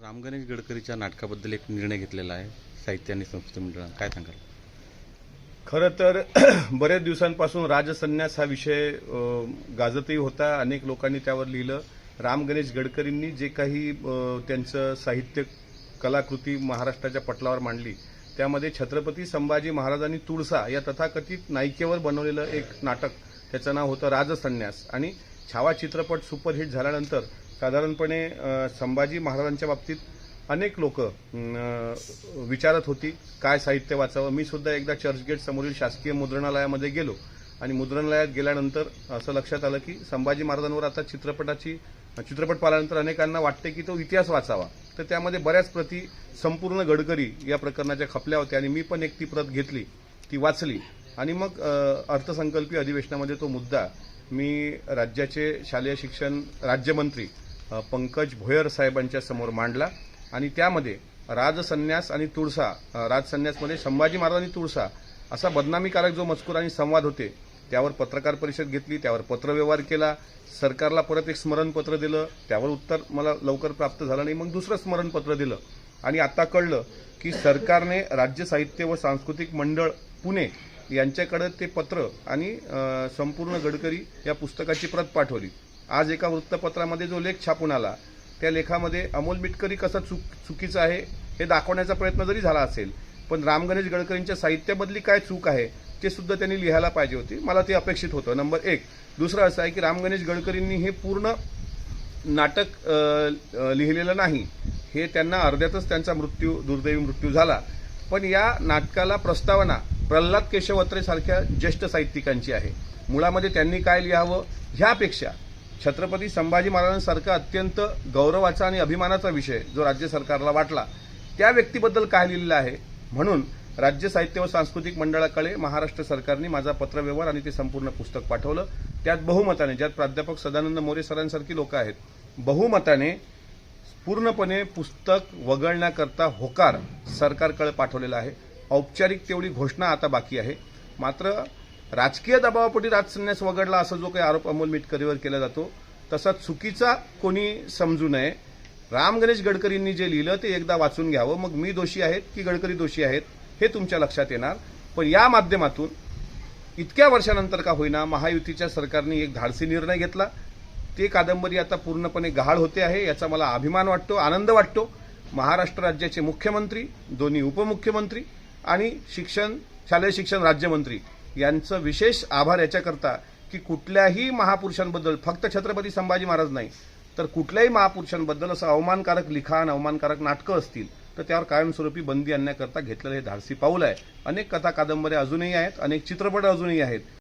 राम गणेश गडकरीच्या नाटकाबद्दल एक निर्णय घेतलेला आहे साहित्य आणि संस्कृती मंडळानं. काय सांगाल? खरं तर बऱ्याच दिवसांपासून राजसन्यास हा विषय गाजतही होता. अनेक लोकांनी त्यावर लिहिलं. राम गणेश गडकरींनी जे काही त्यांचं साहित्य कलाकृती महाराष्ट्राच्या पटलावर मांडली त्यामध्ये छत्रपती संभाजी महाराजांनी तुळसा या तथाकथित नायिकेवर बनवलेलं एक नाटक त्याचं नाव होतं राजसन्यास. आणि छावा चित्रपट सुपरहिट झाल्यानंतर साधारणपणे संभाजी महाराजांच्या बाबतीत अनेक लोक विचारत होती काय साहित्य वाचावं? मी सुद्धा एकदा चर्चगेट समोरील शासकीय मुद्रणालयामध्ये गेलो. आणि मुद्रणालयात गेल्यानंतर असं लक्षात आलं की संभाजी महाराजांवर आता चित्रपटाची चित्रपट पाहिल्यानंतर अनेकांना वाटते की तो इतिहास वाचावा. तर त्यामध्ये बऱ्याच प्रती संपूर्ण गडकरी या प्रकरणाच्या खपल्या होत्या आणि मी पण एक ती प्रत घेतली. ती वाचली. आणि मग अर्थसंकल्पीय अधिवेशनामध्ये तो मुद्दा मी राज्याचे शालेय शिक्षण राज्यमंत्री पंकज भोयर साहेबांच्या समोर मांडला. आणि त्यामध्ये राजसन्यास आणि तुळसा राजसन्यासमध्ये संभाजी महाराज आणि तुळसा असा बदनामीकारक जो मजकूर आणि संवाद होते त्यावर पत्रकार परिषद घेतली त्यावर पत्रव्यवहार केला. सरकारला परत एक स्मरणपत्र दिलं. त्यावर उत्तर मला लवकर प्राप्त झालं नाही. मग दुसरं स्मरणपत्र दिलं. आणि आता कळलं की सरकारने राज्य साहित्य व सांस्कृतिक मंडळ पुणे यांच्याकडे ते पत्र आणि संपूर्ण गडकरी या पुस्तकाची प्रत पाठवली. आज एका वृत्तपत्रामध्ये जो लेख छापून आला त्या लेखामध्ये अमोल मिटकरी कसं चुक चुकीचं आहे हे दाखवण्याचा प्रयत्न जरी झाला असेल पण राम गणेश गडकरींच्या साहित्यामधली काय चूक आहे ते सुद्धा त्यांनी लिहायला पाहिजे होती. मला ते अपेक्षित होतं. नंबर एक. दुसरं असं आहे की राम गणेश गडकरींनी हे पूर्ण नाटक लिहिलेलं नाही. हे त्यांना अर्ध्यातच त्यांचा मृत्यू दुर्दैवी मृत्यू झाला. पण या नाटकाला प्रस्तावना प्रल्हाद केशवत्रेसारख्या ज्येष्ठ साहित्यिकांची आहे. मुळामध्ये त्यांनी काय लिहावं? ह्यापेक्षा छत्रपती संभाजी महाराजांसारखा अत्यंत गौरवाचा आणि अभिमानाचा विषय जो राज्य सरकारला वाटला त्या व्यक्तीबद्दल काय लिहिलेलं आहे? म्हणून राज्य साहित्य व सांस्कृतिक मंडळाकडे महाराष्ट्र सरकारने माझा पत्रव्यवहार आणि ते संपूर्ण पुस्तक पाठवलं. त्यात बहुमताने ज्यात प्राध्यापक सदानंद मोरे सरांसारखी लोक आहेत बहुमताने पूर्णपणे पुस्तक वगळण्याकरता होकार सरकारकडे पाठवलेला आहे. औपचारिक तेवढी घोषणा आता बाकी आहे. मात्र राजकीय दबावापोटी राजसन्यास वगळला असा जो काही आरोप अमोल मिटकरीवर केला जातो तसा चुकीचा कोणी समजू नये. राम गणेश गडकरींनी जे लिहिलं ते एकदा वाचून घ्यावं. मग मी दोषी आहेत की गडकरी दोषी आहेत हे तुमच्या लक्षात येणार. पण या माध्यमातून इतक्या वर्षानंतर का होईना महायुतीच्या सरकारने एक धाडसी निर्णय घेतला. ते कादंबरी आता पूर्णपणे गहाळ होते आहे याचा मला अभिमान वाटतो आनंद वाटतो. महाराष्ट्र राज्याचे मुख्यमंत्री दोन्ही उपमुख्यमंत्री आणि शिक्षण शालेय शिक्षण राज्यमंत्री यांचं विशेष आभार याच्याकरता की कुठल्याही महापुरुषांबद्दल फक्त छत्रपती संभाजी महाराज नाही तर कुठल्याही महापुरुषांबद्दल असं अवमानकारक लिखाण अवमानकारक नाटकं असतील तर त्यावर कायमस्वरूपी बंदी आणण्याकरता घेतलेलं हे धाडसी पाऊल आहे. अनेक कथा कादंबऱ्या अजूनही आहेत अनेक चित्रपट अजूनही आहेत.